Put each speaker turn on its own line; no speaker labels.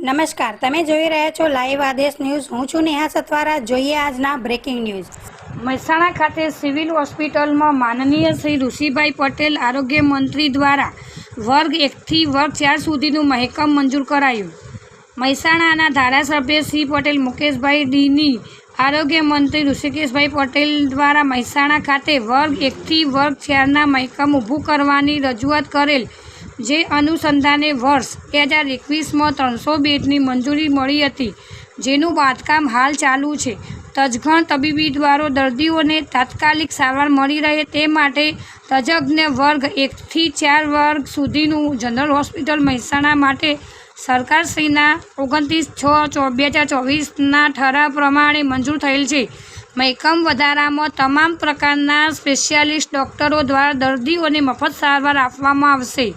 નમસ્કાર, તમે જોઈ રહ્યા છો લાઈવ આદેશ ન્યૂઝ. હું છું નેહા સતવારા જોઈએ આજના બ્રેકિંગ ન્યૂઝ
મહેસાણા ખાતે સિવિલ હોસ્પિટલમાં માનનીય શ્રી ઋષિભાઈ પટેલ આરોગ્ય મંત્રી દ્વારા વર્ગ એકથી વર્ગ ચાર સુધીનું મહેકમ મંજૂર કરાયું. મહેસાણાના ધારાસભ્ય શ્રી પટેલ, મુકેશભાઈ ડીની આરોગ્ય મંત્રી ઋષિકેશભાઈ પટેલ દ્વારા મહેસાણા ખાતે વર્ગ એકથી વર્ગ ચારના મહેકમ ઊભું કરવાની રજૂઆત કરેલ જે અનુસંધાને વર્ષ બે હજાર એકવીસમાં ત્રણસો બેડની મંજૂરી મળી હતી, જેનું બાંધકામ હાલ ચાલુ છે. તજગણ તબીબી દ્વારા દર્દીઓને તાત્કાલિક સારવાર મળી રહે તે માટે તજજ્ઞ વર્ગ એકથી ચાર વર્ગ સુધીનું જનરલ હોસ્પિટલ મહેસાણા માટે સરકારશ્રીના ઓગણત્રીસ છ બે હજાર ચોવીસના ઠરાવ પ્રમાણે મંજૂર થયેલ છે. મહેકમ વધારામાં તમામ પ્રકારના સ્પેશિયાલિસ્ટ ડૉક્ટરો દ્વારા દર્દીઓને મફત સારવાર આપવામાં આવશે.